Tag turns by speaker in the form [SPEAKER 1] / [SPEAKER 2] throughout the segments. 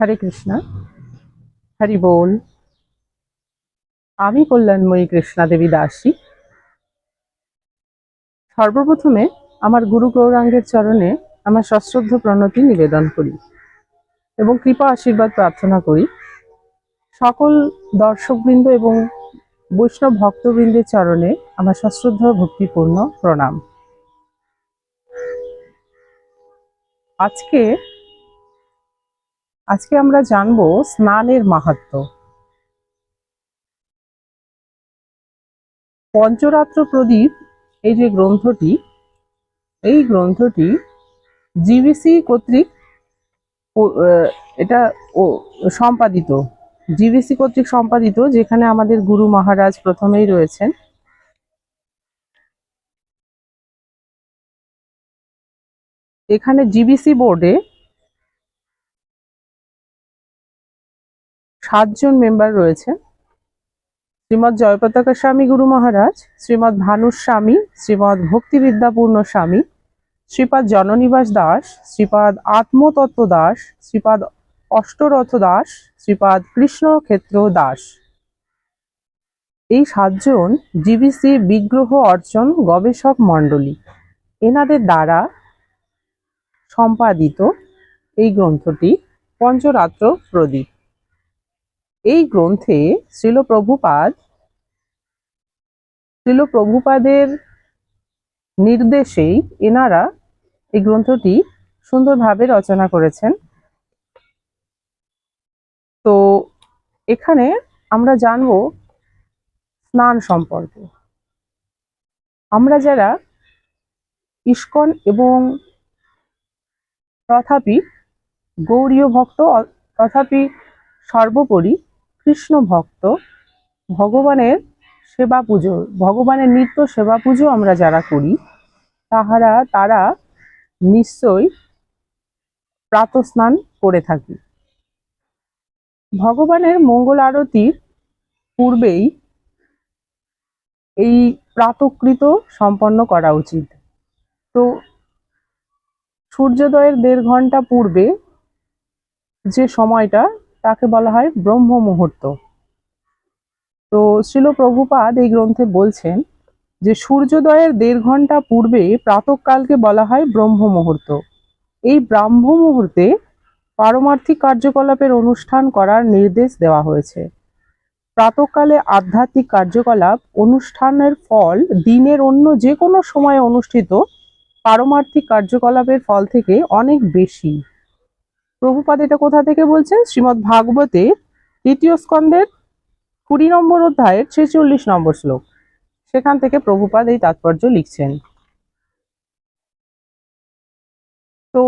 [SPEAKER 1] হরে কৃষ্ণ, হরি বল। আমি কল্যাণময়ী কৃষ্ণা দেবী দাসী। সর্বপ্রথমে আমার গুরু গৌরাঙ্গের চরণে আমার সশ্রদ্ধ প্রণতি নিবেদন করি এবং কৃপা আশীর্বাদ প্রার্থনা করি। সকল দর্শকবৃন্দ এবং বৈষ্ণব ভক্তবৃন্দের চরণে আমার সশ্রদ্ধ ভক্তিপূর্ণ প্রণাম। আজকে আজকে আমরা জানব স্নানের মাহাত্ম্য পঞ্চরাত্র প্রদীপ, এই যে গ্রন্থটি, এই গ্রন্থটি জিবিসি কর্তৃক এটা সম্পাদিত। জিবিসি কর্তৃক সম্পাদিত, যেখানে আমাদের গুরু মহারাজ প্রথমেই রয়েছেন। এখানে জিবিসি বোর্ডে সাতজন মেম্বার রয়েছে। শ্রীমৎ জয়পতাকা স্বামী গুরু মহারাজ, শ্রীমৎ ভানুর স্বামী, শ্রীমৎ ভক্তিবিদ্যাপূর্ণ স্বামী, শ্রীপাদ জননিবাস দাস, শ্রীপাদ আত্মতত্ত্ব দাস, শ্রীপাদ অষ্টরথ দাস, শ্রীপাদ কৃষ্ণক্ষেত্র দাস। এই সাতজন জিবিসি বিগ্রহ অর্জন গবেষক মণ্ডলী। এনাদের দ্বারা সম্পাদিত এই গ্রন্থটি পঞ্চরাত্র প্রদীপ। এই গ্রন্থে শ্রীল প্রভুপাদ শ্রীল প্রভুপাদের নির্দেশেই এনারা এই গ্রন্থটি সুন্দরভাবে রচনা করেছেন। তো এখানে আমরা জানব স্নান সম্পর্কে। আমরা যারা ইস্কন এবং তথাপি গৌরীয় ভক্ত তথাপি সর্বোপরি কৃষ্ণ ভক্ত, ভগবানের সেবা পুজো ভগবানের নিত্য সেবা পুজো আমরা যারা করি, তাহারা, তারা নিশ্চয়ই প্রাতস্নান করে থাকি। ভগবানের মঙ্গল আরতির পূর্বেই এই প্রাতকৃত সম্পন্ন করা উচিত। তো সূর্যোদয়ের দেড় ঘণ্টা পূর্বে যে সময়টা তাকে বলা হয় ব্রহ্ম মুহূর্ত। তো শিল প্রভুপাদ এই গ্রন্থে বলছেন যে সূর্যোদয়ের দেড় ঘণ্টা পূর্বে প্রাতকালকে বলা হয় ব্রহ্ম মুহূর্ত। এই ব্রাহ্ম মুহূর্তে পারমার্থিক কার্যকলাপের অনুষ্ঠান করার নির্দেশ দেওয়া হয়েছে। প্রাতকালে আধ্যাত্মিক কার্যকলাপ অনুষ্ঠানের ফল দিনের অন্য যে কোনো সময়ে অনুষ্ঠিত পারমার্থিক কার্যকলাপের ফল থেকে অনেক বেশি। প্রভুপাদ এটা কোথা থেকে বলছেন? শ্রীমদ্ ভাগবতে তৃতীয় স্কন্দের কুড়ি নম্বর অধ্যায়ের ছেচল্লিশ নম্বর শ্লোক। সেখান থেকে প্রভুপাদ এই তাৎপর্য লিখছেন। তো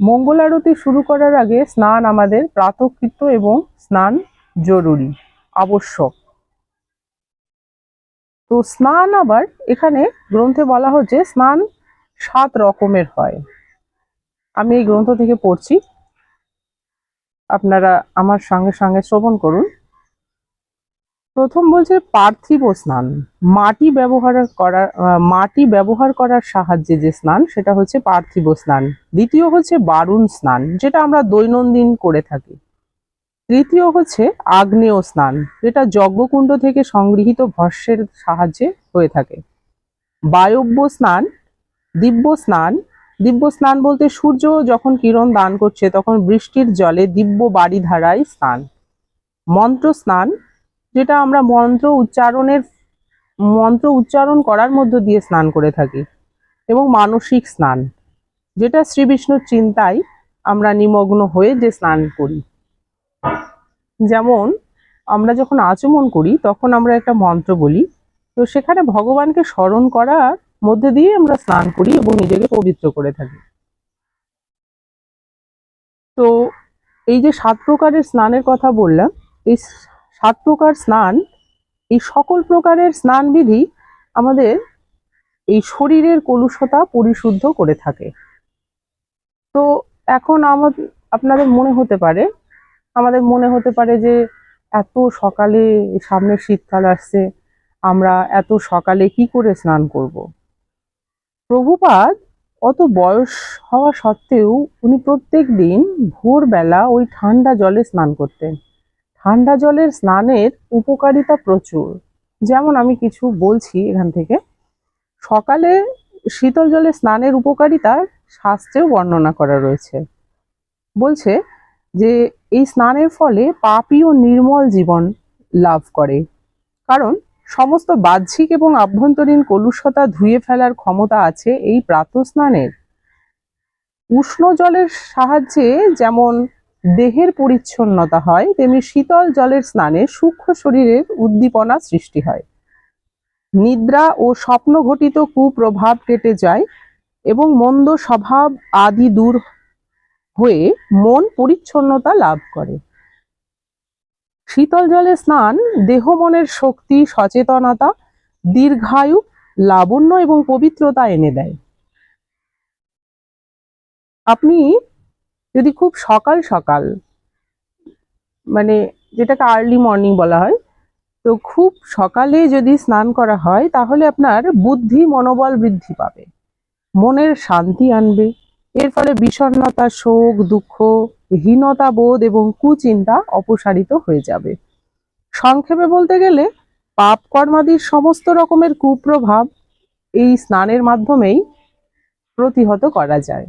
[SPEAKER 1] মঙ্গল আরতি শুরু করার আগে স্নান আমাদের প্রাতকৃত এবং স্নান জরুরি, আবশ্যক। তো স্নান আবার এখানে গ্রন্থে বলা হচ্ছে স্নান সাত রকমের হয়। আমি এই গ্রন্থ থেকে পড়ছি। আপনারা আমার সঙ্গে সঙ্গে শ্রবণ করুন। প্রথম বলছে, পার্থিব স্নান। মাটি ব্যবহার করার মাটি ব্যবহার করার সাহায্যে যে স্নান, সেটা হচ্ছে পার্থিব স্নান। দ্বিতীয় হচ্ছে বারুণ স্নান, যেটা আমরা দৈনন্দিন করে থাকি। তৃতীয় হচ্ছে আগ্নেয় স্নান, যেটা যজ্ঞকুণ্ড থেকে সংগৃহীত ভস্যের সাহায্যে হয়ে থাকে। বায়ব্য স্নান, দিব্য স্নান দিব্য স্নান বলতে সূর্য যখন কিরণ দান করছে, তখন বৃষ্টির জলে দিব্য বাড়ি ধারায় স্নান। মন্ত্র স্নান, যেটা আমরা মন্ত্র উচ্চারণের, মন্ত্র উচ্চারণ করার মধ্য দিয়ে স্নান করে থাকি, এবং মানসিক স্নান, যেটা শ্রী বিষ্ণুর চিন্তায় আমরা নিমগ্ন হয়ে যে স্নান করি। যেমন, আমরা যখন আচমন করি, তখন আমরা একটা মন্ত্র বলি, তো সেখানে ভগবানকে স্মরণ করার মধ্যে দিয়ে আমরা স্নান করি এবং নিজেকে পবিত্র করে থাকি। তো এই যে সাত প্রকারের স্নানের কথা বললাম, এই সাত প্রকার স্নান, এই সকল প্রকারের স্নান বিধি আমাদের এই শরীরের কলুষতা পরিশুদ্ধ করে থাকে। তো এখন আমাদের আপনাদের মনে হতে পারে, আমাদের মনে হতে পারে যে এত সকালে সামনে শীতকাল আসছে, আমরা এত সকালে কি করে স্নান করব? প্রভুপাদ অত বয়স হওয়া সত্ত্বেও উনি প্রত্যেক দিন ভোরবেলা ওই ঠান্ডা জলে স্নান করতেন। ঠান্ডা জলের স্নানের উপকারিতা প্রচুর। যেমন আমি কিছু বলছি এখান থেকে, সকালে শীতল জলে স্নানের উপকারিতা শাস্ত্রেও বর্ণনা করা রয়েছে। বলছে যে, এই স্নানের ফলে পাপী ও নির্মল জীবন লাভ করে। কারণ সমস্ত বাহ্যিক এবং আভ্যন্তরীণ কলুষতা ধুয়ে ফেলার ক্ষমতা আছে এই প্রাতঃ স্নানের উষ্ণ জলের সাহায্যে যেমন দেহের পরিচ্ছন্নতা হয়, তেমনি শীতল জলের স্নানে সূক্ষ্ম শরীরের উদ্দীপনা সৃষ্টি হয়। নিদ্রা ও স্বপ্ন ঘটিত কুপ্রভাব কেটে যায় এবং মন্দ স্বভাব আদি দূর হয়ে মন পরিচ্ছন্নতা লাভ করে। শীতল জলে স্নান, দেহ মনের শক্তি, সচেতনতা, দীর্ঘায়ু, লাবণ্য এবং পবিত্রতা এনে দেয়। আপনি যদি খুব সকাল সকাল মানে যেটাকে আর্লি মর্নিং বলা হয়, তো খুব সকালে যদি স্নান করা হয়, তাহলে আপনার বুদ্ধি মনোবল বৃদ্ধি পাবে। মনের শান্তি আনবে। এর ফলে বিষণ্ণতা, শোক, দুঃখ, হীনতা, বোধ এবং কুচিন্তা অপসারিত হয়ে যাবে। সংক্ষেপে বলতে গেলে, পাপ কর্মাদির সমস্ত রকমের কুপ্রভাব এই স্নানের মাধ্যমেই প্রতিহত করা যায়।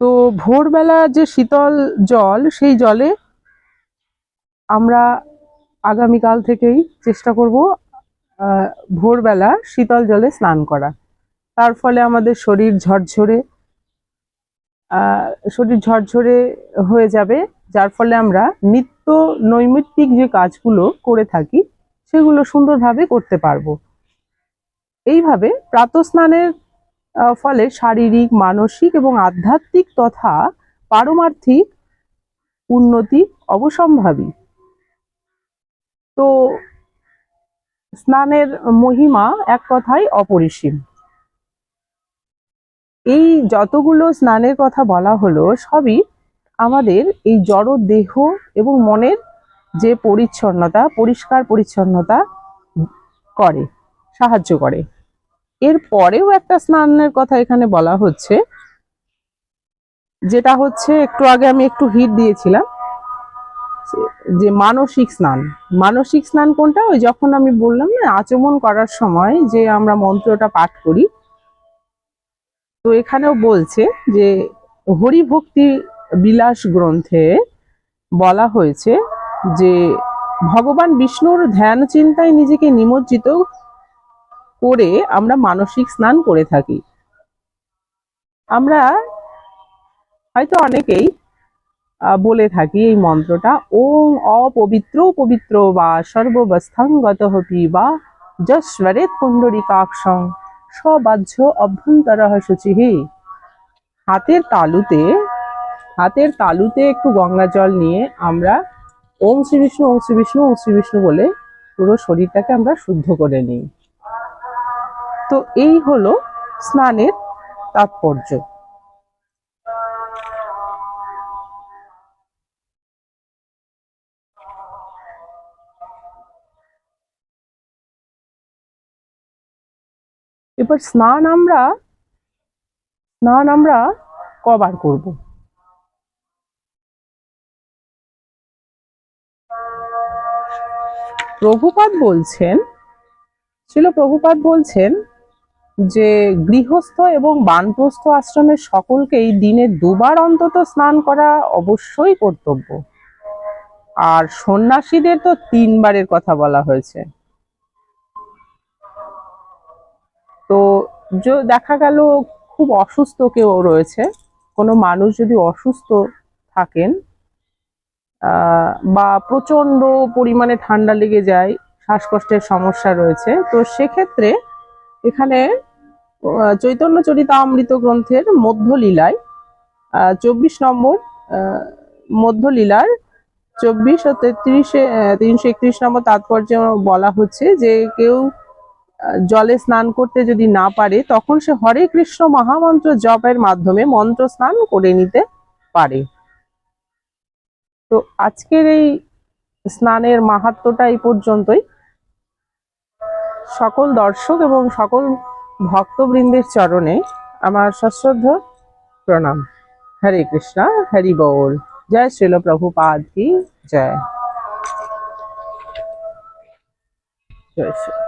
[SPEAKER 1] তো ভোরবেলা যে শীতল জল, সেই জলে আমরা আগামীকাল থেকেই চেষ্টা করব ভোরবেলা শীতল জলে স্নান করা। তার ফলে আমাদের শরীর ঝরঝরে শরীর ঝরঝরে হয়ে যাবে, যার ফলে আমরা নিত্য নৈমিত্তিক যে কাজগুলো করে থাকি, সেগুলো সুন্দরভাবে করতে পারব। এইভাবে প্রাতঃস্নানের ফলে শারীরিক, মানসিক এবং আধ্যাত্মিক তথা পারমার্থিক উন্নতি অবসম্ভাবী। তো স্নানের মহিমা এক কথায় অপরিসীম। এই যতগুলো স্নানের কথা বলা হলো, সবই আমাদের এই জড় দেহ এবং মনের যে পরিচ্ছন্নতা, পরিষ্কার পরিচ্ছন্নতা করে, সাহায্য করে। এর পরেও একটা স্নানের কথা এখানে বলা হচ্ছে, যেটা হচ্ছে একটু আগে আমি একটু হিট দিয়েছিলাম যে- মানসিক স্নান। মানসিক স্নান কোনটা? ওই যখন আমি বললাম না, আচমন করার সময় যে আমরা মন্ত্রটা পাঠ করি তো এখানেও বলছে যে হরিভক্তি বিলাস গ্রন্থে বলা হয়েছে যে ভগবান বিষ্ণুর ধ্যান চিন্তায় নিজেকে নিমজ্জিত করে আমরা মানসিক স্নান করে থাকি। আমরা হয়তো অনেকেই বলে থাকি এই মন্ত্রটা ওম অপবিত্র পবিত্র বা সর্ববস্থাঙ্গত হপি বা যশ্বরেত পুণ্ডরিকাক্ষং। সবাহ্য অভ্যন্তর শুচিহি হাতের তালুতে হাতের তালুতে একটু গঙ্গা জল নিয়ে আমরা ওম শ্রী বিষ্ণু, ওম শ্রী বিষ্ণু, ওম শ্রী বিষ্ণু বলে পুরো শরীরটাকে আমরা শুদ্ধ করে নিই। তো এই হলো স্নানের তাৎপর্য। এবার স্নান আমরা স্নান আমরা কবার করব। প্রভুপাদ বলছেন ছিল প্রভুপাদ বলছেন যে গৃহস্থ এবং বানপ্রস্থ আশ্রমের সকলকেই দিনে দুবার অন্তত স্নান করা অবশ্যই কর্তব্য। আর সন্ন্যাসীদের তো তিনবারের কথা বলা হয়েছে। তো দেখা গেল খুব অসুস্থ কেউ রয়েছে। কোনো মানুষ যদি অসুস্থ থাকেন বা প্রচণ্ড পরিমাণে ঠান্ডা লেগে যায়, শ্বাসকষ্টের সমস্যা রয়েছে, তো সেক্ষেত্রে এখানে চৈতন্য চরিতামৃত গ্রন্থের মধ্যলীলায় চব্বিশ নম্বর মধ্যলীলার চব্বিশ ও তেত্রিশে তিনশো একত্রিশ নম্বর তাৎপর্য বলা হচ্ছে যে কেউ জলে স্নান করতে যদি না পারে, তখন সে হরে কৃষ্ণ মহামন্ত্র জপের মাধ্যমে মন্ত্র স্নান করে নিতে পারে। তো আজকের এই স্নানের মাহাত্ম্যটা এই পর্যন্তই। সকল দর্শক এবং সকল ভক্তবৃন্দের চরণে আমার সশ্রদ্ধ প্রণাম। হরে কৃষ্ণা, হরি বল। জয় শ্রীল প্রভুপাদ কি, জয়। জয় শ্রী।